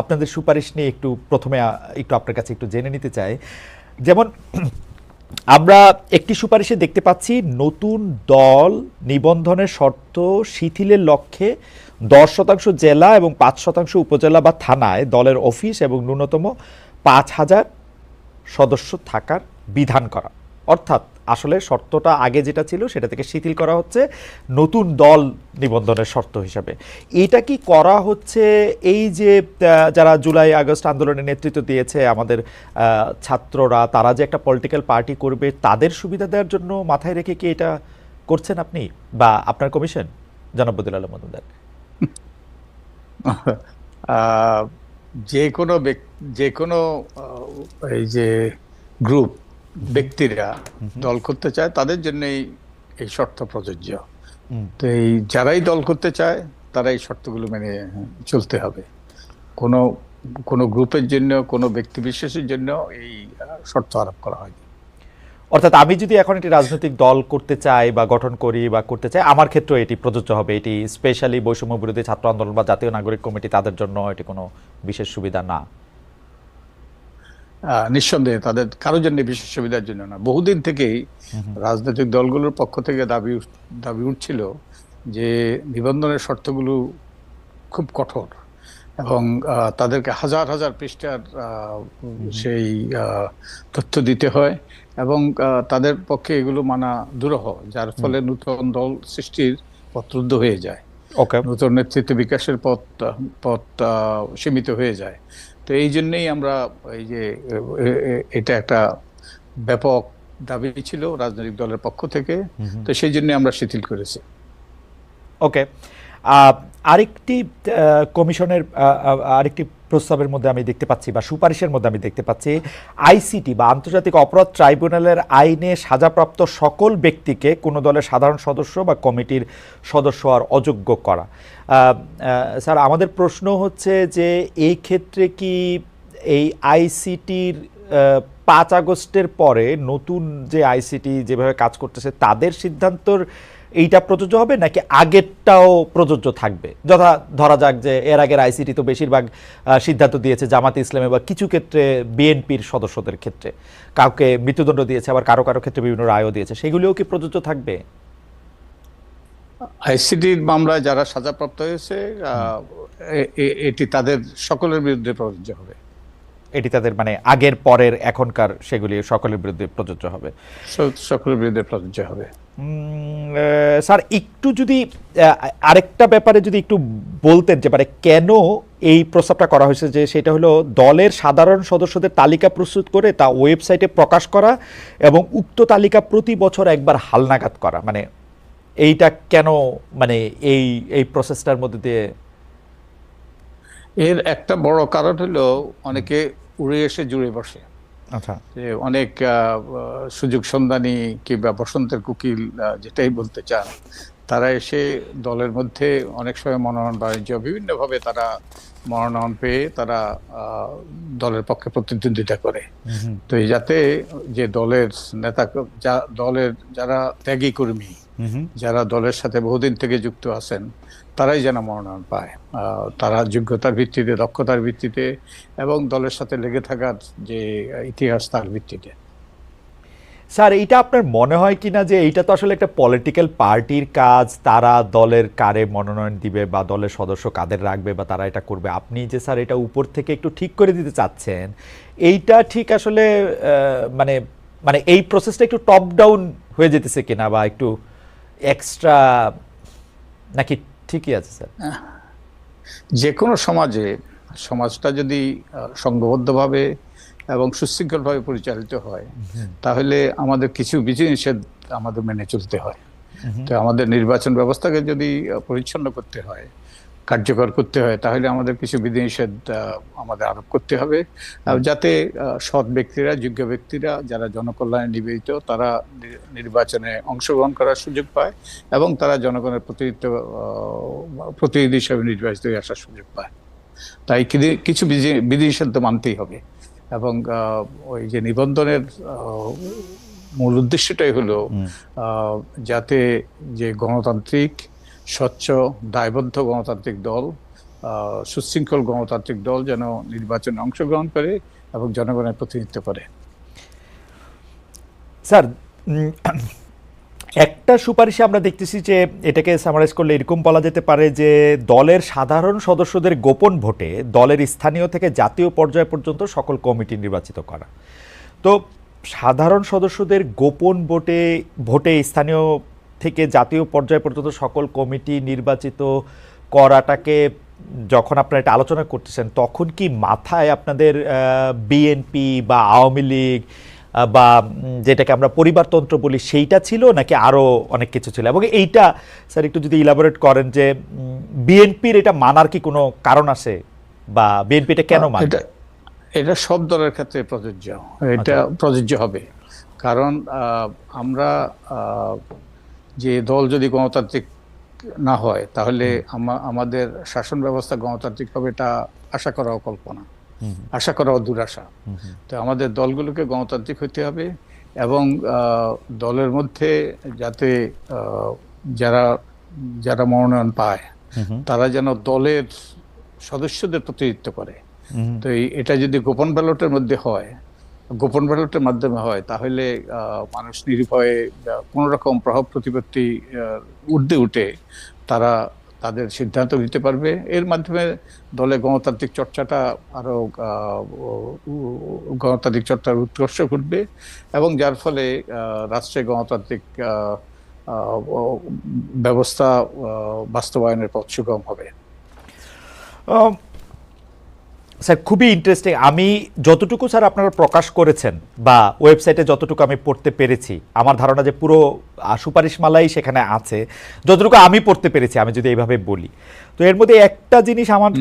আপনাদের সুপারিশ নিয়ে একটু প্রথমে একটু আপনার কাছে একটু জেনে নিতে চাই। যেমন, আমরা একটি সুপারিশে দেখতে পাচ্ছি, নতুন দল নিবন্ধনের শর্ত শিথিলের লক্ষ্যে দশ শতাংশ জেলা এবং পাঁচ শতাংশ উপজেলা বা থানায় দলের অফিস এবং ন্যূনতম পাঁচ হাজার সদস্য থাকার বিধান করা। অর্থাৎ আসলে শর্তটা আগে যেটা ছিল সেটা থেকে শিথিল করা হচ্ছে নতুন দল নিবন্ধনের শর্ত হিসাবে। এটা কি করা হচ্ছে এই যে যারা জুলাই, আগস্ট আন্দোলনের নেতৃত্ব দিয়েছে আমাদের ছাত্ররা, তারা যে একটা পলিটিক্যাল পার্টি করবে, তাদের সুবিধা দেওয়ার জন্য মাথায় রেখে কি এটা করছেন আপনি বা আপনার কমিশন জনাব বদুল আলম মজুমদার। যে কোনো যে কোনো এই যে গ্রুপ ব্যক্তিরা দল করতে চায় তাদের জন্যই এই শর্ত প্রযোজ্য। তো এই যারাই দল করতে চায় তারা এই শর্তগুলো মেনে চলতে হবে। কোনো কোনো গ্রুপের জন্য কোনো ব্যক্তি বিশেষের জন্য এই শর্ত আরোপ করা হয়নি অর্থাৎ আমি যদি এখন একটি রাজনৈতিক দল করতে চাই বা গঠন করি বা করতে চাই আমার ক্ষেত্রে এটি প্রযোজ্য হবে। এটি স্পেশালি বৈষম্য বিরোধী ছাত্র আন্দোলন বা জাতীয় নাগরিক কমিটি তাদের জন্য এটি কোনো বিশেষ সুবিধা না। নিঃসন্দেহে তাদের কারোর জন্য বিশেষ সুবিধার জন্য না। বহুদিন থেকেই রাজনৈতিক দলগুলোর পক্ষ থেকে দাবি দাবি উঠছিল যে নিবন্ধনের শর্তগুলো খুব কঠোর এবং তাদেরকে হাজার হাজার পৃষ্ঠার সেই তথ্য দিতে হয় এবং তাদের পক্ষে এগুলো মানা দুরহ যার ফলে নূতন দল সৃষ্টির পথরুদ্ধ হয়ে যায়। নতুন নেতৃত্ব বিকাশের পথ পথ সীমিত হয়ে যায়। তো এই জন্যেই আমরা এই যে এটা একটা ব্যাপক দাবি ছিল রাজনৈতিক দলের পক্ষ থেকে। তো সেই জন্য আমরা শিথিল করেছি। ওকে। আরেকটি কমিশনের আরেকটি প্রস্তাবের মধ্যে আমি দেখতে পাচ্ছি বা সুপারিশের মধ্যে আমি দেখতে পাচ্ছি, আইসিটি বা আন্তর্জাতিক অপরাধ ট্রাইব্যুনালের আইনে সাজাপ্রাপ্ত সকল ব্যক্তিকে কোনো দলের সাধারণ সদস্য বা কমিটির সদস্য আর অযোগ্য করা। স্যার, আমাদের প্রশ্ন হচ্ছে যে এই ক্ষেত্রে কি এই আইসিটির পাঁচ আগস্টের পরে নতুন যে আইসিটি যেভাবে কাজ করতেছে, তাদের সিদ্ধান্তর এইটা প্রযোজ্য হবে নাকি আগেরটাও প্রযোজ্য থাকবে? যথা ধরা যাক যে এর আগের আইসিটি তো বেশিরভাগ সিদ্ধান্ত দিয়েছে জামাতে ইসলামে বা কিছু ক্ষেত্রে বিএনপির সদস্যদের ক্ষেত্রে। কাউকে মৃত্যুদণ্ড দিয়েছে, আবার কারও কারও ক্ষেত্রে বিভিন্ন রায়ও দিয়েছে। সেগুলিও কি প্রযোজ্য থাকবে? আইসিটির মামলায় যারা সাজাপ্রাপ্ত হয়েছে এটি তাদের সকলের বিরুদ্ধে প্রযোজ্য হবে। এটি তাদের মানে আগের পরের এখনকার সেগুলি সকলের বিরুদ্ধে প্রযোজ্য হবে। সকলের বিরুদ্ধে প্রযোজ্য হবে। স্যার একটু যদি আরেকটা ব্যাপারে যদি একটু বলতেন যে মানে কেন এই প্রস্তাবটা করা হয়েছে যে সেটা হলো দলের সাধারণ সদস্যদের তালিকা প্রস্তুত করে তা ওয়েবসাইটে প্রকাশ করা এবং উক্ত তালিকা প্রতি বছর একবার হালনাগাদ করা। মানে এইটা কেন মানে এই এই প্রসেসটার মধ্যে দিয়ে এর একটা বড় কারণ হলো অনেকে উড়ে এসে জুড়ে বসে। আচ্ছা। যে অনেক সুযোগ সন্ধানী কিংবা বসন্তের কুকিল যেটাই বলতে চান তারা এসে দলের মধ্যে অনেক সময় মনোনয়ন বাণিজ্য বিভিন্নভাবে তারা মনোনয়ন পেয়ে তারা দলের পক্ষে প্রতিদ্বন্দ্বিতা করে। তো এই যাতে যে দলের নেতা যা দলের যারা ত্যাগী কর্মী যারা দলের সাথে বহুদিন থেকে যুক্ত আছেন তারাই যেন মনোনয়ন পায়। তারা যোগ্যতার ভিত্তিতে দক্ষতার ভিত্তিতে এবং দলের সাথে লেগে থাকার যে ইতিহাস তার ভিত্তিতে। স্যার, এইটা আপনার মনে হয় কি না যে এইটা তো আসলে একটা পলিটিক্যাল পার্টির কাজ, তারা দলের কারে মনোনয়ন দিবে বা দলের সদস্য কাদের রাখবে বা তারা এটা করবে? আপনি যে স্যার এটা উপর থেকে একটু ঠিক করে দিতে চাচ্ছেন, এইটা ঠিক আসলে মানে মানে এই প্রসেসটা একটু টপ ডাউন হয়ে যেতেছে কিনা বা একটু এক্সট্রা নাকি ঠিকই আছে স্যার? যে কোনো সমাজে, সমাজটা যদি সংঘবদ্ধভাবে এবং সুশৃঙ্খলভাবে পরিচালিত হয় তাহলে আমাদের কিছু বিধি নিষেধ আমাদের মেনে চলতে হয়। তো আমাদের নির্বাচন ব্যবস্থাকে যদি পরিচ্ছন্ন করতে হয় কার্যকর করতে হয় তাহলে আমাদের কিছু বিধিনিষেধ আহ, আমাদের আরোপ করতে হবে। যাতে সৎ ব্যক্তিরা যোগ্য ব্যক্তিরা যারা জনকল্যাণে নিবেদিত তারা নির্বাচনে অংশগ্রহণ করার সুযোগ পায় এবং তারা জনগণের প্রতিনিধিত্ব প্রতিনিধি হিসেবে নির্বাচিত হয়ে আসার সুযোগ পায়। তাই কিছু বিধি- বিধিনিষেধ তো মানতেই হবে। এবং ওই যে নিবন্ধনের মূল উদ্দেশ্যটাই হলো যাতে যে গণতান্ত্রিক স্বচ্ছ দায়বদ্ধ গণতান্ত্রিক দল সুশৃঙ্খল গণতান্ত্রিক দল যেন নির্বাচনে অংশগ্রহণ করে এবং জনগণের প্রতিনিধিত্ব করে। স্যার একটা সুপারিশে আমরা দেখতেছি যে এটাকে সামারাইজ করলে এরকম বলা যেতে পারে যে দলের সাধারণ সদস্যদের গোপন ভোটে দলের স্থানীয় থেকে জাতীয় পর্যায় পর্যন্ত সকল কমিটি নির্বাচিত করা। তো সাধারণ সদস্যদের গোপন ভোটে ভোটে স্থানীয় থেকে জাতীয় পর্যায় পর্যন্ত সকল কমিটি নির্বাচিত করাটাকে যখন আপনারা এটা আলোচনা করতেছেন, তখন কি মাথায় আপনাদের বিএনপি বা আওয়ামী লীগ বা যেটাকে আমরা পরিবারতন্ত্র বলি সেইটা ছিল নাকি আরও অনেক কিছু ছিল? এবং এইটা স্যার একটু যদি ইলাবোরেট করেন যে বিএনপির এটা মানার কি কোনো কারণ আছে? বা বিএনপি এটা কেন মানে? এটা সব দলের ক্ষেত্রে প্রযোজ্য। এটা প্রযোজ্য হবে। কারণ আমরা যে দল যদি গণতান্ত্রিক না হয় তাহলে আমাদের শাসন ব্যবস্থা গণতান্ত্রিক হবে এটা আশা করাও কল্পনা। আশা করাও দুরাশা তো আমাদের দলগুলোকে গণতান্ত্রিক হতে হবে এবং দলের মধ্যে যাতে যারা যারা মনোনয়ন পায় তারা যেন দলের সদস্যদের প্রতিনিধিত্ব করে। তো এই- এটা যদি গোপন ব্যালটের মধ্যে হয় গোপন ব্যালটের মাধ্যমে হয় তাহলে মানুষ নির্ভয়ে কোন রকম প্রভাব প্রতিপত্তি ঊর্ধ্বে উঠে তারা তাদের সিদ্ধান্ত নিতে পারবে। এর মাধ্যমে দলে গণতান্ত্রিক চর্চাটা আরও আহ, ও- ও- গণতান্ত্রিক চর্চার উৎকর্ষ ঘটবে এবং যার ফলে রাষ্ট্রে গণতান্ত্রিক ব্যবস্থা বাস্তবায়নের পথ সুগম হবে। স্যার, খুবই ইন্টারেস্টিং আমি যতটুকু স্যার আপনারা প্রকাশ করেছেন বা ওয়েবসাইটে যতটুকু আমি পড়তে পেরেছি, আমার ধারণা যে পুরো সুপারিশমালাই সেখানে আছে, যতটুকু আমি পড়তে পেরেছি, আমি যদি এইভাবে বলি। তো এর মধ্যে একটা জিনিস আমার